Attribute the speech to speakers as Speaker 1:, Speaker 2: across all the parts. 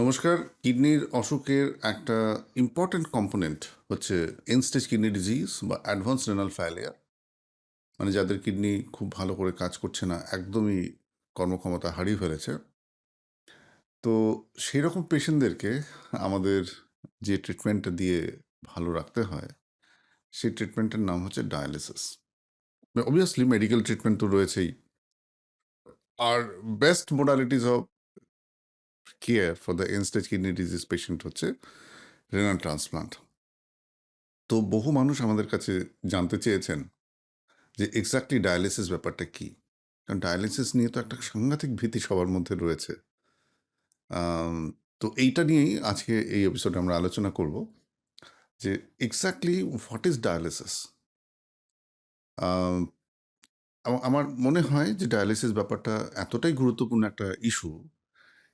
Speaker 1: নমস্কার। কিডনির অসুখের একটা ইম্পর্ট্যান্ট কম্পোনেন্ট হচ্ছে এনস্টেজ কিডনি ডিজিজ বা অ্যাডভান্স রেনাল ফেলিয়ার মানে যাদের কিডনি খুব ভালো করে কাজ করছে না, একদমই কর্মক্ষমতা হারিয়ে ফেলেছে। তো সেই রকম পেশেন্টদেরকে আমাদের যে ট্রিটমেন্টটা দিয়ে ভালো রাখতে হয়, সেই ট্রিটমেন্টের নাম হচ্ছে ডায়ালিসিস অবভিয়াসলি মেডিকেল ট্রিটমেন্ট তো রয়েছেই। আর best modalities of care for the end stage kidney disease patient হচ্ছে রেনাল ট্রান্সপ্লান্ট তো বহু মানুষ আমাদের কাছে জানতে চেয়েছেন যে এক্স্যাক্টলি ডায়ালিসিস ব্যাপারটা কী? কারণ ডায়ালিসিস নিয়ে তো একটা সাংঘাতিক ভীতি সবার মধ্যে রয়েছে। তো এইটা নিয়েই আজকে এই এপিসোডে আমরা আলোচনা করব যে এক্স্যাক্টলি হোয়াট ইজ ডায়ালিসিস আমার মনে হয় যে ডায়ালিসিস ব্যাপারটা এতটাই গুরুত্বপূর্ণ একটা ইস্যু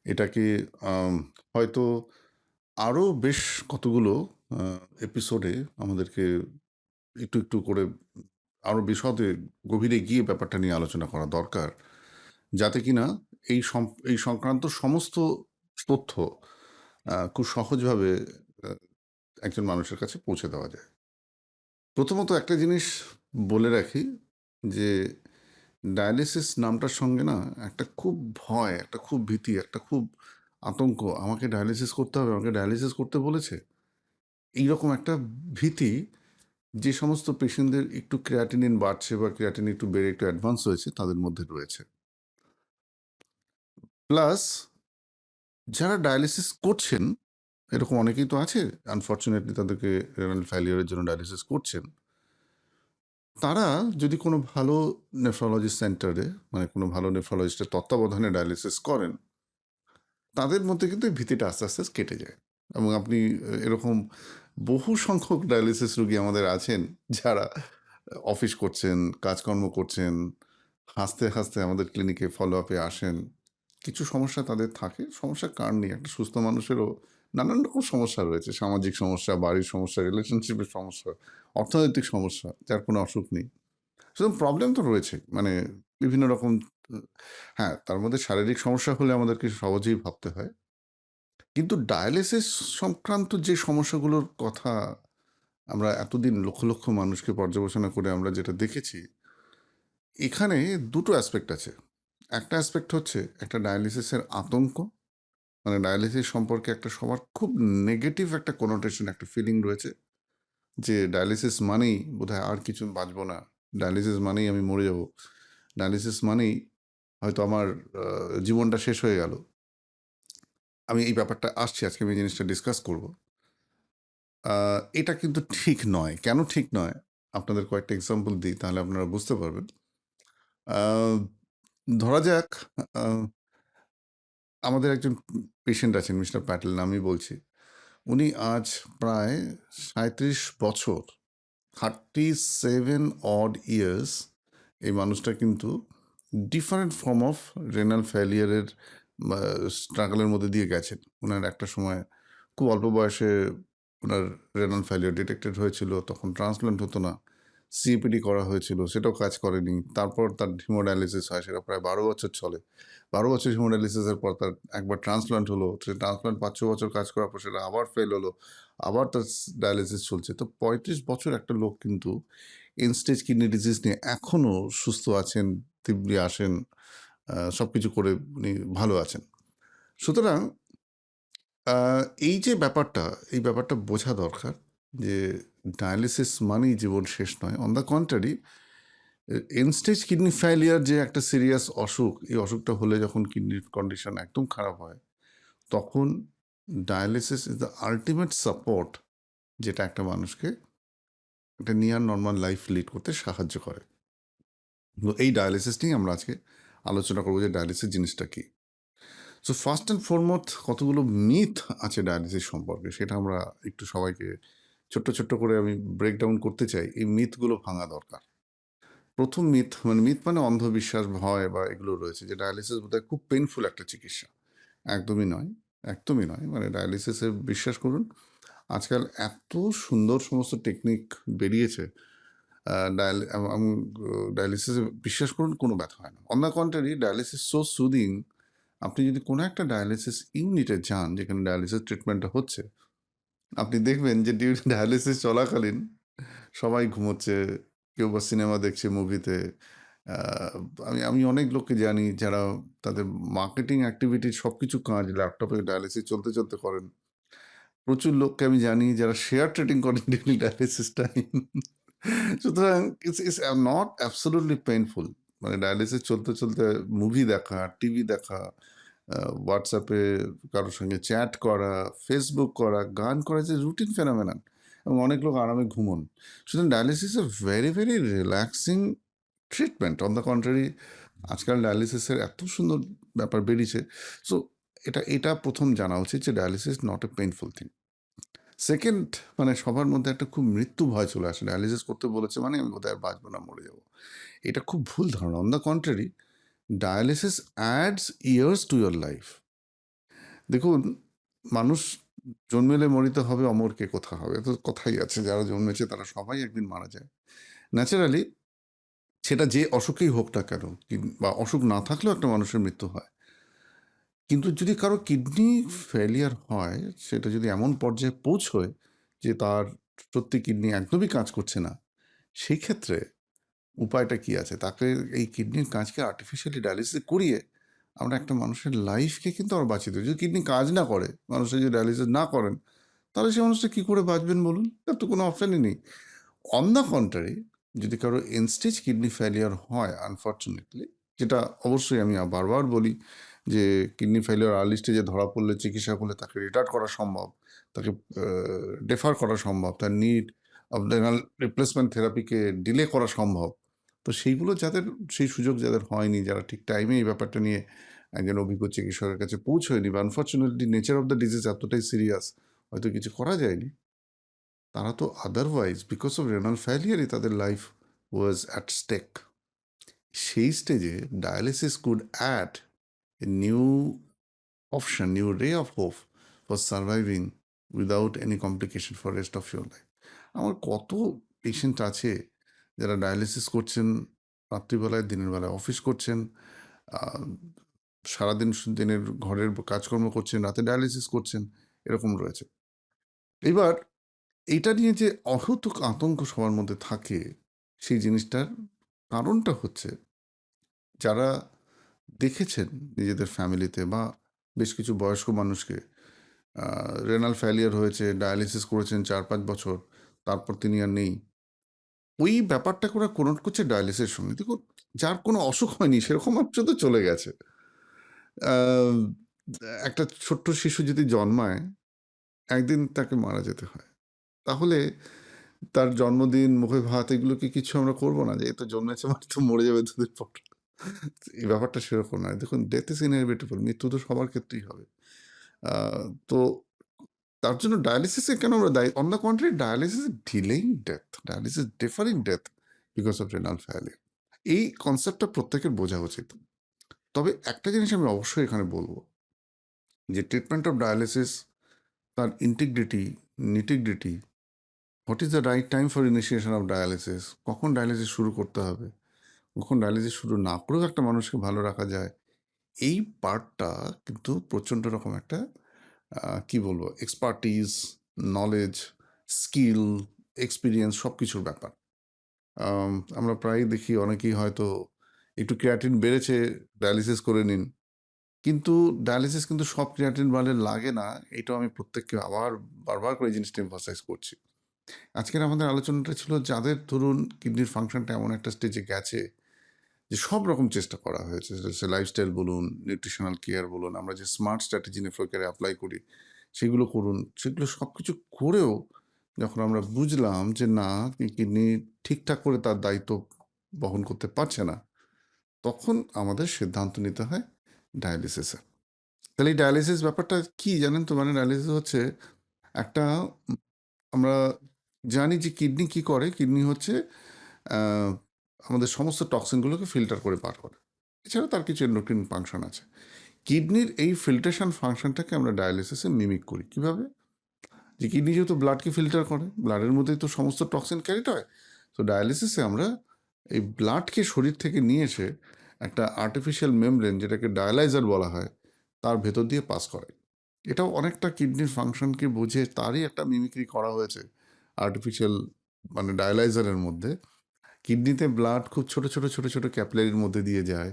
Speaker 1: এটাকে হয়তো আরও বেশ কতগুলো এপিসোডে আমাদেরকে একটু একটু করে আরও বিশদে, গভীরে গিয়ে ব্যাপারটা নিয়ে আলোচনা করা দরকার। যাতে কি না এই এই সংক্রান্ত সমস্ত তথ্য খুব সহজভাবে একজন মানুষের কাছে পৌঁছে দেওয়া যায়। প্রথমত একটা জিনিস বলে রাখি যে ডায়ালিসিস নামটার সঙ্গে না একটা খুব ভয়, একটা খুব ভীতি, একটা খুব আতঙ্ক। আমাকে ডায়ালিসিস করতে হবে, আমাকে ডায়ালিসিস করতে বলেছে। এইরকম একটা ভীতি, যে সমস্ত পেশেন্টদের একটু ক্রিয়াটিনিন বাড়ছে বা ক্রিয়াটিন একটু বেড়ে, একটু অ্যাডভান্স হয়েছে, তাদের মধ্যে রয়েছে। প্লাস, যারা ডায়ালিসিস করছেন, এরকম অনেকেই তো আছে, আনফর্চুনেটলি তাদেরকে রেনাল ফেলিয়ারের জন্য ডায়ালিসিস করছেন তারা যদি কোনো ভালো নেফ্রোলজি সেন্টারে মানে কোনো ভালো নেফ্রোলজিস্টের তত্ত্বাবধানে ডায়ালিসিস করেন, তাদের মধ্যে কিন্তু এই ভীতিটা আস্তে আস্তে কেটে যায়। এবং আপনি এরকম বহু সংখ্যক ডায়ালিসিস রুগী আমাদের আছেন যারা অফিস করছেন, কাজকর্ম করছেন, হাসতে হাসতে আমাদের ক্লিনিকে ফলো আপে আসেন। কিছু সমস্যা তাদের থাকে, সমস্যার কারণ নেই একটা সুস্থ মানুষেরও নানান রকম সমস্যা রয়েছে। সামাজিক সমস্যা, বাড়ির সমস্যা রিলেশনশিপের সমস্যা, অর্থনৈতিক সমস্যা, যার কোনো অসুখ নেই। শুধু প্রবলেম তো রয়েছে। মানে বিভিন্ন রকম হ্যাঁ তার মধ্যে শারীরিক সমস্যা হলে আমাদেরকে সহজেই ভাবতে হয়। কিন্তু ডায়ালিসিস সংক্রান্ত যে সমস্যাগুলোর কথা আমরা এতদিন লক্ষ লক্ষ মানুষকে পর্যবেক্ষণা করে আমরা যেটা দেখেছি, এখানে দুটো অ্যাসপেক্ট আছে। একটা অ্যাসপেক্ট হচ্ছে একটা ডায়ালিসিসের আতঙ্ক মানে ডায়ালিসিস সম্পর্কে একটা সবার খুব নেগেটিভ একটা কোনোটেশন একটা ফিলিং রয়েছে যে ডায়ালিসিস মানেই বোধহয় আর কিছু বাঁচবো না। ডায়ালিসিস মানেই আমি মরে যাব। ডায়ালিসিস মানেই হয়তো আমার জীবনটা শেষ হয়ে গেল। আমি এই ব্যাপারটা আসছি, আজকে আমি জিনিসটা ডিসকাস করব। এটা কিন্তু ঠিক নয়। কেন ঠিক নয়? আপনাদের কয়েকটা এক্সাম্পল দিই, তাহলে আপনারা বুঝতে পারবেন। ধরা যাক আমাদের একজন পেশেন্ট আছেন, মিস্টার প্যাটেল, নামই বলছি। উনি আজ প্রায় সাঁত্রিশ বছর থার্টি সেভেন অড ইয়ার্স এই মানুষটা কিন্তু ডিফারেন্ট ফর্ম অফ রেনাল ফেলিয়ারের স্ট্রাগলের মধ্যে দিয়ে গেছেন। ওনার একটা সময় খুব অল্প বয়সে ওনার রেনাল ফেলিয়ার ডিটেক্টেড হয়েছিল, তখন ট্রান্সপ্লান্ট হতো না। সিপিডি করা হয়েছিল, সেটাও কাজ করেনি। তারপর তার হিমোডায়ালিসিস হয়, সেটা প্রায় বারো বছর চলে। বারো বছর হিমোডায়ালিসিসের পর তার একবার ট্রান্সপ্লান্ট হলো। সে ট্রান্সপ্লান্ট পাঁচ, ছ বছর কাজ করার পর সেটা আবার ফেল হলো। আবার তার ডায়ালিসিস চলছে। তো পঁয়ত্রিশ বছর একটা লোক কিন্তু এনস্টেজ কিডনি ডিজিজ নিয়ে এখনও সুস্থ আছেন দিব্যি আসেন সব কিছু করে উনি ভালো আছেন। সুতরাং এই যে ব্যাপারটা, এই ব্যাপারটা বোঝা দরকার যে ডায়ালিসিস মানেই জীবন শেষ নয়। On the contrary end stage kidney failure যে একটা সিরিয়াস অসুখ, এই অসুখটা হলে যখন কিডনির কন্ডিশন একদম খারাপ হয়, তখন dialysis is the ultimate support যেটা একটা মানুষকে একটা নিয়ার নর্মাল লাইফ লিড করতে সাহায্য করে। তো এই ডায়ালিসিস নিয়ে আমরা আজকে আলোচনা করব যে ডায়ালিসিস জিনিসটা কী। সো ফার্স্ট অ্যান্ড ফরমোস্ট কতগুলো মিথ আছে ডায়ালিসিস সম্পর্কে, সেটা আমরা একটু সবাইকে ছোট্ট ছোট্ট করে আমি ব্রেকডাউন করতে চাই, এই মিথগুলো ভাঙা দরকার। প্রথম মিথ মানে মিথ মানে অন্ধবিশ্বাস, ভয় বা এগুলো রয়েছে, যে ডায়ালিসিস বোধহয় খুব পেনফুল একটা চিকিৎসা। একদমই নয় একদমই নয় মানে ডায়ালিসিসে বিশ্বাস করুন, আজকাল এত সুন্দর সমস্ত টেকনিক বেরিয়েছে ডায়ালি ডায়ালিসিসে বিশ্বাস করুন, কোনো ব্যথা হয় না। On the contrary dialysis so soothing আপনি যদি কোনো একটা ডায়ালিসিস ইউনিটে যান, যেখানে ডায়ালিসিস ট্রিটমেন্টটা হচ্ছে আপনি দেখবেন যে ডিউ ডায়ালিসিস চলাকালীন সবাই ঘুমোচ্ছে, কেউ বা সিনেমা দেখছে মুভিতে আমি আমি অনেক লোককে জানি যারা তাদের মার্কেটিং অ্যাক্টিভিটির সব কিছু কাজ ল্যাপটপে ডায়ালিসিস চলতে চলতে করেন। প্রচুর লোককে আমি জানি যারা শেয়ার ট্রেডিং করেন ডিউরিং ডায়ালিসিস টাইম সুতরাং it's it's not absolutely painful মানে ডায়ালিসিস চলতে চলতে মুভি দেখা টিভি দেখা হোয়াটসঅ্যাপে কারোর সঙ্গে চ্যাট করা ফেসবুক করা, গান করা যে রুটিন ফেনামেনান এবং অনেক লোক আরামে ঘুমন। সুতরাং dialysis a very very relaxing treatment on the contrary আজকাল ডায়ালিসিসের এত সুন্দর ব্যাপার বেরিয়েছে। সো এটা এটা প্রথম জানা উচিত যে dialysis not a painful thing second মানে সবার মধ্যে একটা খুব মৃত্যু ভয় চলে আসে। ডায়ালিসিস করতে বলেছে মানে আমি বোধহয় আর বাঁচবো না, মরে যাব। এটা খুব ভুল ধারণা। On the contrary dialysis adds years to your life দেখুন, মানুষ জন্মেলে মরিতে হবে, অমরকে কোথা হবে? তো কথাই আছে, যারা জন্মেছে তারা সবাই একদিন মারা যায়। ন্যাচারালি সেটা যে অসুখেই হোক না কেন বা অসুখ না থাকলেও একটা মানুষের মৃত্যু হয়। কিন্তু যদি কারও কিডনি ফেলিয়ার হয়, সেটা যদি এমন পর্যায়ে পৌঁছয় যে তার সত্যি কিডনি একদমই কাজ করছে না, সেই ক্ষেত্রে উপায়টা কি আছে? তাকে এই কিডনির কাজকে আর্টিফিশিয়ালি ডায়ালিসিস করিয়ে আমরা একটা মানুষের লাইফকে কিন্তু আমরা বাঁচিয়ে দেবো। যদি কিডনি কাজ না করে, মানুষের যদি ডায়ালিসিস না করেন, তাহলে সে মানুষটা কী করে বাঁচবেন বলুন? তার তো কোনো অপশানই নেই। অন দ্য কন্ট্রারি যদি কারও এনস্টেজ কিডনি ফেলিয়ার হয় আনফর্চুনেটলি যেটা অবশ্যই আমি বারবার বলি যে কিডনি ফেলিয়ার আর্লি স্টেজে ধরা পড়লে, চিকিৎসা করলে তাকে রিটার্ড করা সম্ভব, তাকে ডেফার করা সম্ভব, তার নিড অবডেনাল রিপ্লেসমেন্ট থেরাপিকে ডিলে করা সম্ভব। তো সেইগুলো যাদের, সেই সুযোগ যাদের হয়নি, যারা ঠিক টাইমে এই ব্যাপারটা নিয়ে একজন অভিজ্ঞ চিকিৎসকের কাছে পৌঁছয়নি বা unfortunately nature of the disease এতটাই সিরিয়াস হয়তো কিছু করা যায়নি, তারা তো আদারওয়াইজ বিকজ অফ রেনাল ফেলিয়ারই তাদের লাইফ ওয়াজ অ্যাট স্টেক সেই স্টেজে dialysis could add a new option new ray of hope for surviving without any complication for rest of your life আমার কত পেশেন্ট আছে যারা ডায়ালিসিস করছেন, রাত্রিবেলায়, দিনের বেলায় অফিস করছেন সারাদিন দিনের ঘরের কাজকর্ম করছেন, রাতে ডায়ালিসিস করছেন, এরকম রয়েছে। এবার এইটা নিয়ে যে অহতুক আতঙ্ক সবার মধ্যে থাকে, সেই জিনিসটার কারণটা হচ্ছে যারা দেখেছেন নিজেদের ফ্যামিলিতে বা বেশ কিছু বয়স্ক মানুষকে রেনাল ফেলিয়ার হয়েছে, ডায়ালিসিস করেছেন চার পাঁচ বছর, তারপর তিনি আর নেই। ওই ব্যাপারটা করে কোনোট করছে ডায়ালিসিস সঙ্গে দেখুন, যার কোনো অসুখ হয়নি, সেরকম অংশ তো চলে গেছে। একটা ছোট্ট শিশু যদি জন্মায়, একদিন তাকে মারা যেতে হয়। তাহলে তার জন্মদিন, মুখে ভাত এগুলোকে কিছু আমরা করব না? যে তো জন্মেছে মানে তো মরে যাবে দুদিন পর। এই ব্যাপারটা সেরকম নয়। দেখুন ডেথ ইজ ইনএভিটেবল মৃত্যু তো সবার ক্ষেত্রেই হবে। তো তার জন্য ডায়ালিসিসে কেন আমরা দায়ী? On the contrary dialysis delaying death dialysis deferring death because of renal failure এই কনসেপ্টটা প্রত্যেকের বোঝা উচিত। তবে একটা জিনিস আমি অবশ্যই এখানে বলব, যে ট্রিটমেন্ট অফ ডায়ালিসিস তার integrity nitty gritty what is the right time for initiation of dialysis কখন ডায়ালিসিস শুরু করতে হবে? কখন ডায়ালিসিস শুরু না করেও একটা মানুষকে ভালো রাখা যায়? এই পার্টটা কিন্তু প্রচণ্ড রকম একটা কি বলব? এক্সপার্টিস নলেজ স্কিল এক্সপিরিয়েন্স সব কিছুর ব্যাপার আমরা প্রায়ই দেখি অনেকেই হয়তো একটু ক্রিয়াটিন বেড়েছে ডায়ালিসিস করে নিন। কিন্তু ডায়ালিসিস কিন্তু সব ক্রিয়াটিন বাড়লে লাগে না, এটাও আমি প্রত্যেককে আবার বারবার করে জিনিসটা এমফাসাইজ করছি। আজকের আমাদের আলোচনাটা ছিল যাদের ধরুন কিডনির ফাংশনটা এমন একটা স্টেজে গেছে যে সব রকম চেষ্টা করা হয়েছে। সে লাইফস্টাইল বলুন নিউট্রিশনাল কেয়ার বলুন, আমরা যে স্মার্ট স্ট্র্যাটেজি নেটওয়ার্কের অ্যাপ্লাই করি, সেগুলো করুন। সেগুলো সব কিছু করেও যখন আমরা বুঝলাম যে না, কিডনি ঠিকঠাক করে তার দায়িত্ব বহন করতে পারছে না, তখন আমাদের সিদ্ধান্ত নিতে হয় ডায়ালিসিসে তাহলে এই ডায়ালিসিস ব্যাপারটা কি জানেন তো? মানে ডায়ালিসিস হচ্ছে একটা, আমরা জানি যে কিডনি কি করে? কিডনি হচ্ছে আমাদের সমস্ত টক্সিনগুলোকে ফিল্টার করে বার করে। এছাড়া তার কিছু এন্ডোক্রিন ফাংশন আছে। কিডনির এই ফিল্ট্রেশন ফাংশনটাকে আমরা ডায়ালিসিসে মিমিক করি। কীভাবে? যে কিডনি যেহেতু ব্লাডকে ফিল্টার করে ব্লাডের মধ্যেই তো সমস্ত টক্সিন ক্যারিট হয়, তো ডায়ালিসিসে আমরা এই ব্লাডকে শরীর থেকে নিয়ে এসে একটা আর্টিফিশিয়াল মেমব্রেন যেটাকে ডায়ালাইজার বলা হয়, তার ভেতর দিয়ে পাস করে। এটাও অনেকটা কিডনির ফাংশনকে বুঝে তারই একটা মিমিক্রি করা হয়েছে আর্টিফিশিয়াল মানে ডায়ালাইজারের মধ্যে। কিডনিতে ব্লাড খুব ছোট ছোট ছোট ছোট ক্যাপিলারির মধ্যে দিয়ে যায়।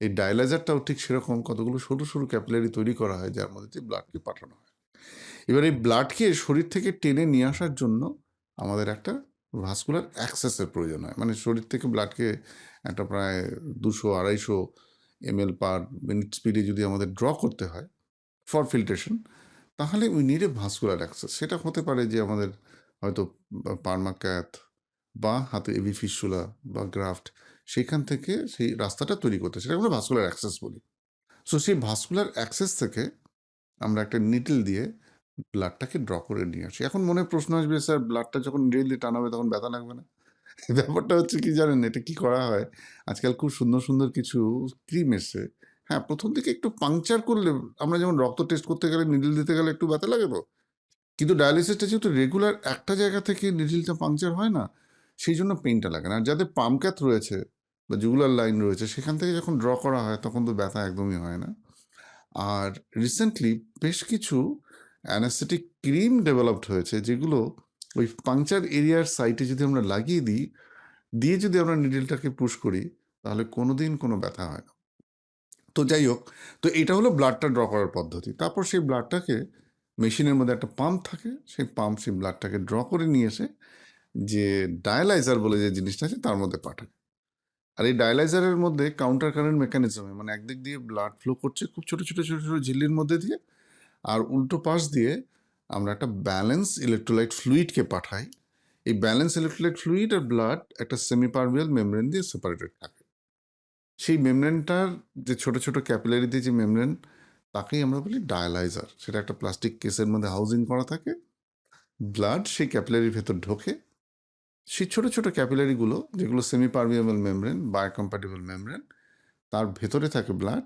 Speaker 1: এই ডায়ালাইজারটাও ঠিক সেরকম কতগুলো সরু সরু ক্যাপিলারি তৈরি করা হয়, যার মধ্যে দিয়ে ব্লাডকে পাঠানো হয়। এবার এই ব্লাডকে শরীর থেকে টেনে নিয়ে আসার জন্য আমাদের একটা ভাস্কুলার অ্যাক্সেসের প্রয়োজন হয়। মানে শরীর থেকে ব্লাডকে একটা প্রায় দুশো, আড়াইশো এমএল পার মিনিট স্পিডে যদি আমাদের ড্র করতে হয় ফর ফিল্ট্রেশন তাহলে we need a vascular access সেটা হতে পারে যে আমাদের হয়তো পারমাক্যাথ বা হাতে এভি ফিসুলা বা গ্রাফট সেখান থেকে সেই রাস্তাটা তৈরি করতে সেটা আমরা ভাস্কুলার অ্যাক্সেস বলি। সো সেই ভাস্কুলার অ্যাক্সেস থেকে আমরা একটা নিটেল দিয়ে ব্লাডটাকে ড্র করে নিয়ে আসি। এখন মনে প্রশ্ন আসবে, স্যার ব্লাডটা যখন নিটেল দিয়ে টানাবে তখন ব্যথা লাগবে না? ব্যাপারটা হচ্ছে কি জানেন, এটা কি করা হয়? আজকাল খুব সুন্দর সুন্দর কিছু ক্রিম এসছে। হ্যাঁ প্রথম দিকে একটু পাংচার করলে আমরা যেমন রক্ত টেস্ট করতে গেলে নিডিল দিতে গেলে একটু ব্যথা লাগে তো। কিন্তু ডায়ালিসিসটা যেহেতু রেগুলার একটা জায়গা থেকে নিডিলটা পাংচার হয় না সেই জন্য পেনটা লাগে না। আর যাদের পামক্যাথ রয়েছে বা জুগুলার লাইন রয়েছে, সেখান থেকে যখন ড্র করা হয়, তখন তো ব্যথা একদমই হয় না। আর রিসেন্টলি বেশ কিছু অ্যানাস্থেটিক ক্রিম ডেভেলপড হয়েছে, যেগুলো ওই পাংচার এরিয়ার সাইটে যদি আমরা লাগিয়ে দিই, দিয়ে যদি আমরা নিডেলটাকে পুশ করি, তাহলে কোনো দিন কোনো ব্যথা হয় না। তো যাই হোক, তো এটা হলো ব্লাডটা ড্র করার পদ্ধতি। তারপর সেই ব্লাডটাকে মেশিনের মধ্যে একটা পাম্প থাকে, সেই পাম্প সেই ব্লাডটাকে ড্র করে নিয়ে এসে যে ডায়ালাইজার বলে যে জিনিসটা আছে, তার মধ্যে পাঠায় আর এই ডায়ালাইজারের মধ্যে কাউন্টার কারেন্ট মেকানিজমে মানে একদিক দিয়ে ব্লাড ফ্লো করছে খুব ছোটো ছোটো ছোটো ছোটো ঝিল্লির মধ্যে দিয়ে আর উল্টো পাশ দিয়ে আমরা একটা ব্যালেন্স ইলেকট্রোলাইট ফ্লুইডকে পাঠাই। এই ব্যালেন্স ইলেকট্রোলাইট ফ্লুইড আর ব্লাড একটা সেমিপারমিয়াল মেমব্রেন দিয়ে সেপারেটেড থাকে। সেই মেমব্রেনটার যে ছোট ছোট ক্যাপিলারি দিয়ে যে মেমব্রেন তাকেই আমরা বলি ডায়ালাইজার সেটা একটা প্লাস্টিক কেসের মধ্যে হাউজিং করা থাকে। ব্লাড সেই ক্যাপিলারির ভেতর ঢোকে সেই ছোটো ছোটো ক্যাপিলারিগুলো, যেগুলো semi permeable membrane biocompatible membrane তার ভেতরে থাকে ব্লাড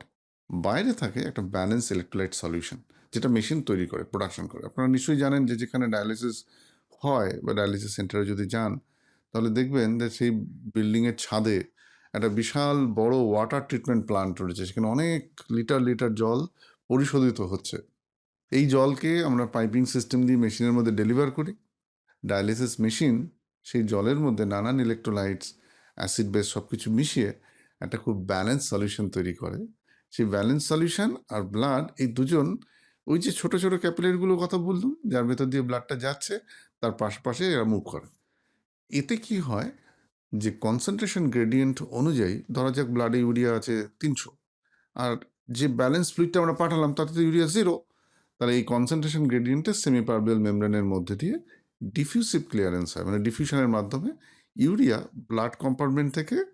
Speaker 1: বাইরে থাকে একটা ব্যালেন্স ইলেকট্রোলাইট সলিউশন যেটা মেশিন তৈরি করে প্রোডাকশন করে। আপনারা নিশ্চয়ই জানেন যে যেখানে ডায়ালিসিস হয় বা ডায়ালিসিস সেন্টারে যদি যান, তাহলে দেখবেন যে সেই বিল্ডিংয়ের ছাদে একটা বিশাল বড় ওয়াটার ট্রিটমেন্ট প্লান্ট রয়েছে, সেখানে অনেক লিটার লিটার জল পরিশোধিত হচ্ছে। এই জলকে আমরা পাইপিং সিস্টেম দিয়ে মেশিনের মধ্যে ডেলিভার করি। ডায়ালিসিস মেশিন সেই জলের মধ্যে নানান ইলেকট্রোলাইটস অ্যাসিড বেস সব কিছু মিশিয়ে একটা খুব ব্যালেন্স সলিউশন তৈরি করে। সেই ব্যালেন্স সলিউশন আর ব্লাড এই দুজন, ওই যে ছোট ছোট ক্যাপিলারিগুলোর কথা বললাম, যার ভেতর দিয়ে ব্লাডটা যাচ্ছে, তার পাশে এরা মুভ করে। এতে কি হয় যে কনসেন্ট্রেশন গ্রেডিয়েন্ট অনুযায়ী, ধরা যাক ব্লাডে ইউরিয়া আছে তিনশো, আর যে ব্যালেন্স ফ্লুইডটা আমরা পাঠালাম, তাতে তো ইউরিয়া জিরো তাহলে এই কনসেন্ট্রেশন গ্রেডিয়েন্টের সেমি পারবিয়াল মেমব্রেনের মধ্যে দিয়ে ডিফিউসিভ ক্লিয়ারেন্স হয়। মানে ডিফিউশনের মাধ্যমে ইউরিয়া ব্লাড কম্পার্টমেন্ট থেকে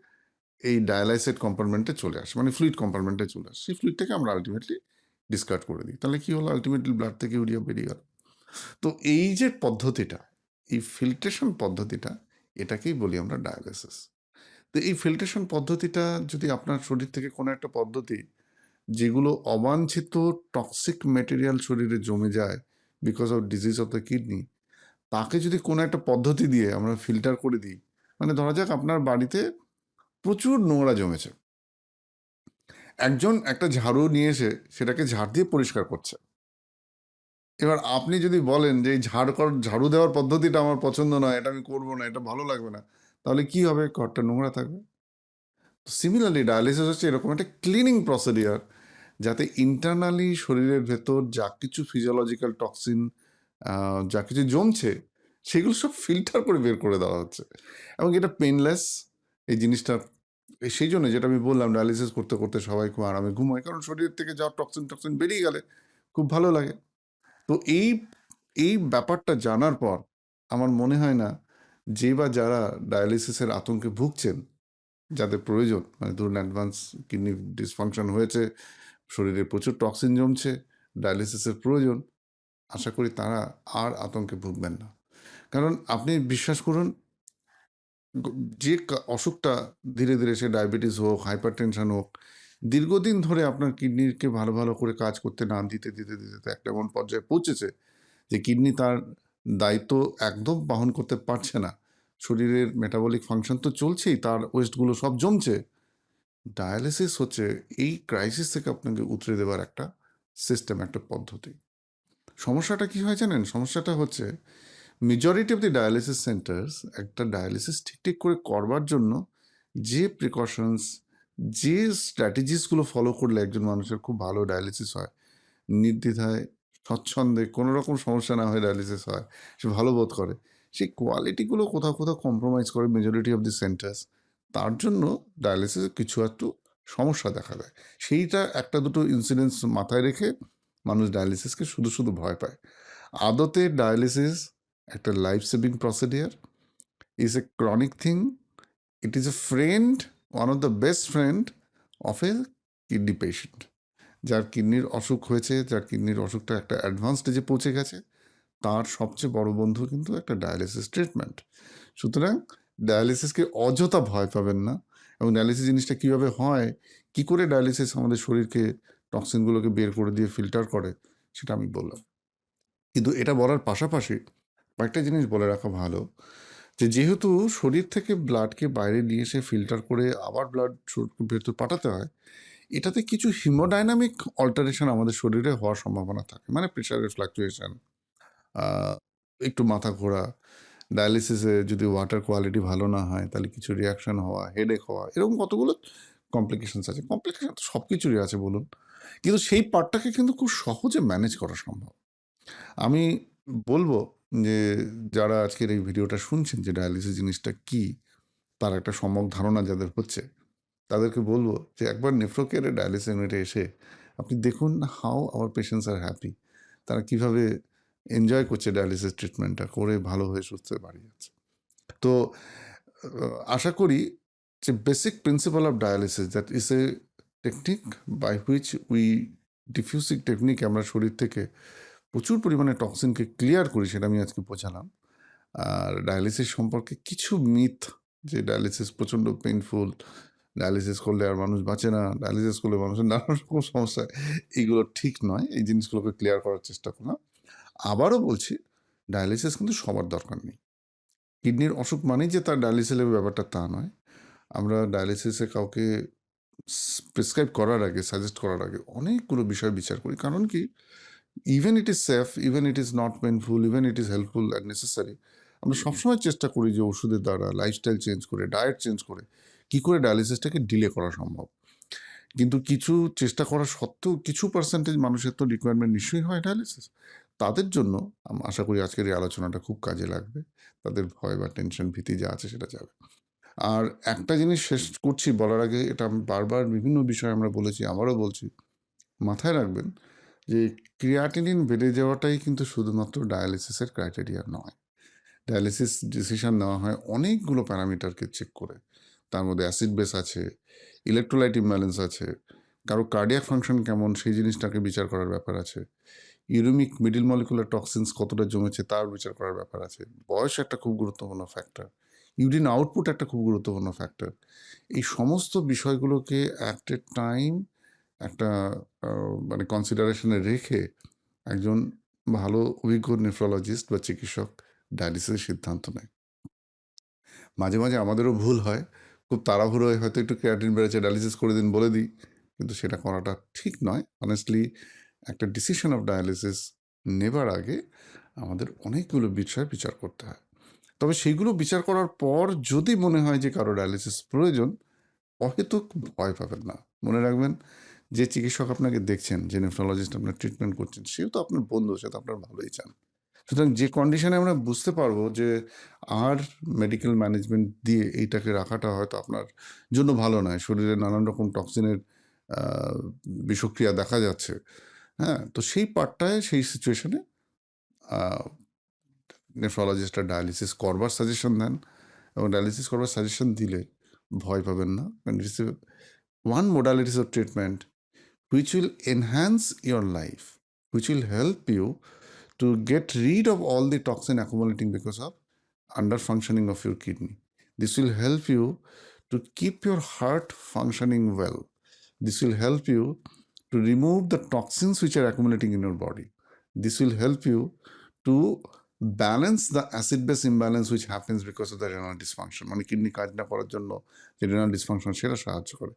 Speaker 1: এই ডায়ালাইসেট কম্পার্টমেন্টে চলে আসে। মানে ফ্লুইড কম্পার্টমেন্টে চলে আসে। সেই ফ্লুইডটাকে আমরা আলটিমেটলি ডিসকার্ড করে দিই। তাহলে কী হলো? আলটিমেটলি ব্লাড থেকে ইউরিয়া বেরিয়ে গেল। তো এই যে পদ্ধতিটা, এই ফিল্ট্রেশন পদ্ধতিটা, এটাকেই বলি আমরা ডায়ালাইসিস তো এই ফিল্ট্রেশন পদ্ধতিটা যদি আপনার শরীর থেকে কোনো একটা পদ্ধতি, যেগুলো অবাঞ্ছিত টক্সিক মেটেরিয়াল শরীরে জমে যায় because of disease of the kidney তাকে যদি কোনো একটা পদ্ধতি দিয়ে আমরা ফিল্টার করে দিই মানে ধরা যাক আপনার বাড়িতে প্রচুর নোংরা জমেছে। একজন একটা ঝাড়ু নিয়ে এসে সেটাকে ঝাড় দিয়ে পরিষ্কার করছে। এবার আপনি যদি বলেন যে এই ঝাড় কর, ঝাড়ু দেওয়ার পদ্ধতিটা আমার পছন্দ নয়, এটা আমি করব না, এটা ভালো লাগবে না, তাহলে কি হবে? ঘরটা নোংরা থাকবে। সিমিলারলি ডায়ালিসিস হচ্ছে এরকম একটা ক্লিনিং প্রসিডিয়ার যাতে ইন্টারনালি শরীরের ভেতর যা কিছু ফিজিওলজিক্যাল টক্সিন যা কিছু জমছে, সেগুলো সব ফিল্টার করে বের করে দেওয়া হচ্ছে। এবং এটা পেনলেস এই জিনিসটা সেই জন্য যেটা আমি বললাম ডায়ালিসিস করতে করতে সবাই খুব আরামে ঘুমায়। কারণ শরীর থেকে যাওয়া টক্সিন টক্সিন বেরিয়ে গেলে খুব ভালো লাগে। তো এই এই ব্যাপারটা জানার পর আমার মনে হয় না যে বা যারা ডায়ালিসিসের আতঙ্কে ভুগছেন, যাদের প্রয়োজন মানে ধরুন অ্যাডভান্স কিডনি ডিসফাংশন হয়েছে, শরীরে প্রচুর টক্সিন জমছে ডায়ালিসিসের প্রয়োজন আশা করি তারা আর আতঙ্কে ভুগবেন না। কারণ আপনি বিশ্বাস করুন যে অসুখটা ধীরে ধীরে সে ডায়াবেটিস হোক হাইপার টেনশন হোক, দীর্ঘদিন ধরে আপনার কিডনিকে ভালো ভালো করে কাজ করতে না দিতে দিতে দিতে একটা এমন পর্যায়ে পৌঁছেছে যে কিডনি তার দায়িত্ব একদম বহন করতে পারছে না। শরীরের মেটাবলিক ফাংশন তো চলছেই, তার ওয়েস্টগুলো সব জমছে। ডায়ালিসিস হচ্ছে এই ক্রাইসিস থেকে আপনাকে উতরে দেওয়ার একটা সিস্টেম একটা পদ্ধতি। সমস্যাটা কি হয় জানেন? সমস্যাটা হচ্ছে majority of the dialysis centres একটা ডায়ালিসিস ঠিক ঠিক করে করবার জন্য যে প্রিকশনস যে স্ট্র্যাটেজিসগুলো ফলো করলে একজন মানুষের খুব ভালো ডায়ালিসিস হয়, নির্দ্বিধায়, স্বচ্ছন্দে, কোনো রকম সমস্যা না হয়ে ডায়ালিসিস হয়, সে ভালো বোধ করে। সেই কোয়ালিটিগুলো কোথাও কোথাও কম্প্রোমাইজ করে মেজরিটি অফ দি সেন্টার্স তার জন্য ডায়ালিসিসে কিছু একটু সমস্যা দেখা দেয়। সেইটা একটা দুটো ইনসিডেন্স মাথায় রেখে মানুষ ডায়ালিসিসকে শুধু শুধু ভয় পায়। আদতে ডায়ালিসিস একটা life saving procedure is a chronic thing it is a friend one of the best friend of a kidney patient যার কিডনির অসুখ হয়েছে, যার কিডনির অসুখটা একটা অ্যাডভান্স স্টেজে পৌঁছে গেছে, তার সবচেয়ে বড় বন্ধু কিন্তু একটা ডায়ালিসিস ট্রিটমেন্ট সুতরাং ডায়ালিসিসকে অযথা ভয় পাবেন না এবং ডায়ালিসিস জিনিসটা কীভাবে হয়, কি করে ডায়ালিসিস আমাদের শরীরকে টক্সিনগুলোকে বের করে দিয়ে ফিল্টার করে, সেটা আমি বললাম। কিন্তু এটা বলার পাশাপাশি কয়েকটা জিনিস বলে রাখা ভালো যে, যেহেতু শরীর থেকে ব্লাডকে বাইরে নিয়ে এসে ফিল্টার করে আবার ব্লাড ভেতর পাঠাতে হয়, এটাতে কিছু হিমোডাইনামিক অল্টারেশন আমাদের শরীরে হওয়ার সম্ভাবনা থাকে। মানে প্রেশারের ফ্লাকচুয়েশন একটু মাথা ঘোরা ডায়ালিসিসে যদি ওয়াটার কোয়ালিটি ভালো না হয়, তাহলে কিছু রিয়াকশন হওয়া হেডেক হওয়া, এরকম কতগুলো কমপ্লিকেশানস আছে। কমপ্লিকেশান তো সব কিছুরই আছে, বলুন। কিন্তু সেই পার্টটাকে কিন্তু খুব সহজে ম্যানেজ করা সম্ভব। আমি বলব যে, যারা আজকের এই ভিডিওটা শুনছেন যে ডায়ালিসিস জিনিসটা কি, তার একটা সম্যক ধারণা যাদের হচ্ছে, তাদেরকে বলব যে একবার নেফ্রোকেয়ারে ডায়ালিসিস ইউনিটে এসে আপনি দেখুন how our patients are happy তারা কীভাবে এনজয় করছে ডায়ালিসিস ট্রিটমেন্টটা করে ভালো হয়ে সুস্থ বাড়ি যাচ্ছে। তো, আশা করি যে basic principle of dialysis that is a technique by which we diffusing technique আমরা শরীর থেকে প্রচুর পরিমাণে টক্সিনকে ক্লিয়ার করি সেটা আমি আজকে বোঝালাম। আর ডায়ালিসিস সম্পর্কে কিছু মিথ যে ডায়ালিসিস প্রচণ্ড পেইনফুল ডায়ালিসিস করলে আর মানুষ বাঁচে না ডায়ালিসিস করলে মানুষের নানা রকম সমস্যা, এইগুলো ঠিক নয়, এই জিনিসগুলোকে ক্লিয়ার করার চেষ্টা করলাম। আবারও বলছি ডায়ালিসিস কিন্তু সবার দরকার নেই। কিডনির অসুখ মানেই যে তার ডায়ালিসিসের ব্যাপারটা তা নয়। আমরা ডায়ালিসিসে কাউকে প্রেসক্রাইব করার আগে সাজেস্ট করার আগে অনেকগুলো বিষয় বিচার করি। কারণ কি? Even it is safe even it is not painful even it is helpful and necessary আমরা সবসময় চেষ্টা করি যে ওষুধের দ্বারা লাইফস্টাইল চেঞ্জ করে ডায়েট চেঞ্জ করে কি করে ডায়ালিসিসটাকে ডিলে করা সম্ভব। কিন্তু কিছু চেষ্টা করা সত্ত্বেও কিছু পার্সেন্টেজ মানুষের তো রিকোয়ারমেন্ট নিশ্চয়ই হয় ডায়ালিসিস তাদের জন্য আমি আশা করি আজকের এই আলোচনাটা খুব কাজে লাগবে। তাদের ভয় বা টেনশন ভীতি যা আছে সেটা যাবে। আর একটা জিনিস শেষ করছি বলার আগে, এটা বারবার বিভিন্ন বিষয়ে আমরা বলেছি আবারও বলছি। মাথায় রাখবেন যে ক্রিয়াটিনিন বেড়ে যাওয়াটাই কিন্তু শুধুমাত্র ডায়ালিসিসের ক্রাইটেরিয়া নয়। ডায়ালিসিস ডিসিশন নেওয়া হয় অনেকগুলো প্যারামিটারকে চেক করে। তার মধ্যে অ্যাসিড বেস আছে ইলেকট্রোলাইট ইমব্যালেন্স আছে, কারও কার্ডিয়াক ফাংশন কেমন, সেই জিনিসটাকে বিচার করার ব্যাপার আছে। ইউরোমিক মিডিল মলিকুলার টক্সিনস কতটা জমেছে, তার বিচার করার ব্যাপার আছে। বয়স একটা খুব গুরুত্বপূর্ণ ফ্যাক্টর ইউরিন আউটপুট একটা খুব গুরুত্বপূর্ণ ফ্যাক্টর এই সমস্ত বিষয়গুলোকে অ্যাট এ টাইম একটা মানে কনসিডারেশনে রেখে একজন ভালো, অভিজ্ঞ নেফ্রোলজিস্ট বা চিকিৎসক ডায়ালিসিসের সিদ্ধান্ত নেয়। মাঝে মাঝে আমাদেরও ভুল হয়। খুব তাড়াহুড়োয় হয়তো একটু ক্রিয়াটিন বেড়েছে ডায়ালিসিস করে দিন বলে দিই। কিন্তু সেটা করাটা ঠিক নয়। অনেস্টলি একটা ডিসিশন অফ ডায়ালিসিস নেবার আগে আমাদের অনেকগুলো বিষয় বিচার করতে হয়। তবে সেইগুলো বিচার করার পর যদি মনে হয় যে কারও ডায়ালিসিস প্রয়োজন অহেতুক ভয় পাবেন না। মনে রাখবেন যে চিকিৎসক আপনাকে দেখছেন, যে নেফ্রোলজিস্ট আপনার ট্রিটমেন্ট করছেন, সেও তো আপনার বন্ধু, সে তো আপনার ভালোই চান। সুতরাং যে কন্ডিশনে আমরা বুঝতে পারব যে আর মেডিকেল ম্যানেজমেন্ট দিয়ে এইটাকে রাখাটা হয়তো আপনার জন্য ভালো নয়। শরীরে নানান রকম টক্সিনের বিষক্রিয়া দেখা যাচ্ছে। হ্যাঁ তো সেই পার্টটায় সেই সিচুয়েশনে নেফ্রোলজিস্টরা ডায়ালিসিস করবার সাজেশন দেন এবং ডায়ালিসিস করবার সাজেশন দিলে ভয় পাবেন না one modalities of treatment which will enhance your life, which will help you to get rid of all the toxin accumulating because of under functioning of your kidney. This will help you to keep your heart functioning well. This will help you to remove the toxins which are accumulating in your body. This will help you to balance the acid base imbalance which happens because of the renal dysfunction মানে kidney কাজ না করার জন্য যে renal dysfunction, সেটা সাহায্য করে।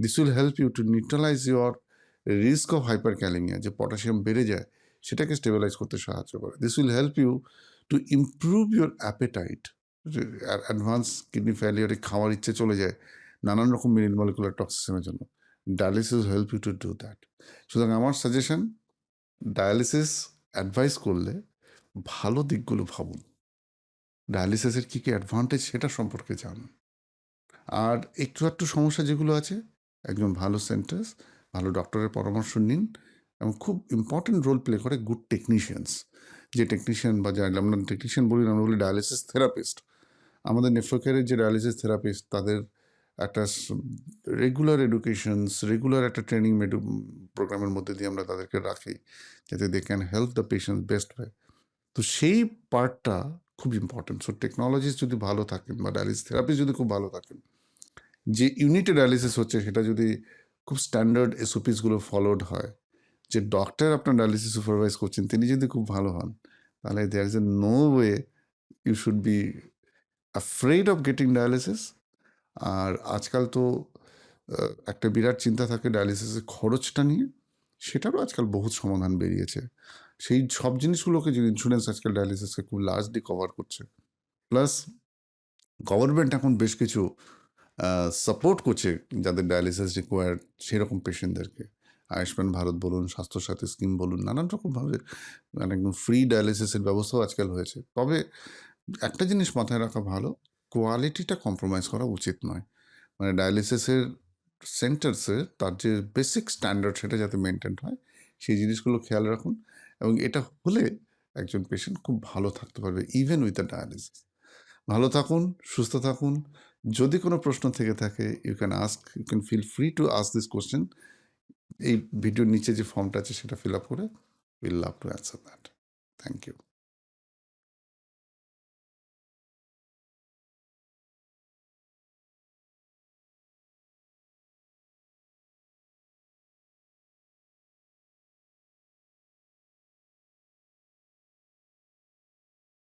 Speaker 1: This will help you to neutralize your risk of hyperkalaemia যে পটাশিয়াম বেড়ে যায়, সেটাকে স্টেবিলাইজ করতে সাহায্য করে। This will help you to improve your appetite advance kidney ফেলিয়ারে খাওয়ার ইচ্ছে চলে যায় নানান রকম মিনিট মলিকুলার টক্সিসের জন্য। Dialysis help you to do that সুতরাং আমার সাজেশন ডায়ালিসিস অ্যাডভাইস করলে ভালো দিকগুলো ভাবুন। ডায়ালিসিসের কী কী অ্যাডভান্টেজ সেটা সম্পর্কে জানুন। আর একটু একটু সমস্যা যেগুলো আছে, একজন ভালো সেন্টার্স ভালো ডক্টরের পরামর্শ নিন এবং খুব ইম্পর্টেন্ট রোল প্লে করে গুড টেকনিশিয়ানস যে টেকনিশিয়ান বা যা আমরা টেকনিশিয়ান বলি আমরা বলি ডায়ালিসিস থেরাপিস্ট আমাদের নেফ্রোকেয়ারের যে ডায়ালিসিস থেরাপিস্ট তাদের একটা রেগুলার এডুকেশনস রেগুলার একটা ট্রেনিং প্রোগ্রামের মধ্যে দিয়ে আমরা তাদেরকে রাখি। যাতে they can help the patient best way তো সেই পার্টটা খুব ইম্পর্টেন্ট সো টেকনোলজিস যদি ভালো থাকেন বা ডায়ালিসিস থেরাপি যদি খুব ভালো থাকেন, যে ইউনিটে ডায়ালিসিস হচ্ছে সেটা যদি খুব স্ট্যান্ডার্ড এসওপিসগুলো ফলোড হয়, যে ডক্টর আপনার ডায়ালিসিস সুপারভাইজ করছেন, তিনি যদি খুব ভালো হন, তাহলে there is a no way you should be afraid of getting dialysis আর আজকাল তো একটা বিরাট চিন্তা থাকে ডায়ালিসিসের খরচটা নিয়ে, সেটারও আজকাল বহুত সমাধান বেরিয়েছে। সেই সব জিনিসগুলোকে যে ইন্স্যুরেন্স আজকাল ডায়ালিসিসকে খুব লার্জলি কভার করছে। প্লাস গভর্নমেন্ট এখন বেশ কিছু সাপোর্ট করছে যাদের ডায়ালিসিস রিকোয়ার্ড সেরকম পেশেন্টদেরকে আয়ুষ্মান ভারত বলুন, স্বাস্থ্যসাথী স্কিম বলুন, নানান রকমভাবে মানে একদম ফ্রি ডায়ালিসিসের ব্যবস্থাও আজকাল হয়েছে। তবে একটা জিনিস মাথায় রাখা ভালো কোয়ালিটিটা কম্প্রোমাইজ করা উচিত নয়। মানে ডায়ালিসিসের সেন্টার্সে তার যে বেসিক স্ট্যান্ডার্ড সেটা যাতে মেনটেন হয় সেই জিনিসগুলো খেয়াল রাখুন এবং এটা হলে একজন পেশেন্ট খুব ভালো থাকতে পারবে ইভেন উইথ দ্য ডায়ালিসিস ভালো থাকুন, সুস্থ থাকুন। যদি কোনো প্রশ্ন থেকে থাকে you can ask you can feel free to ask this question এই ভিডিওর নিচে যে ফর্মটা আছে, সেটা ফিল আপ করে will love to answer that thank you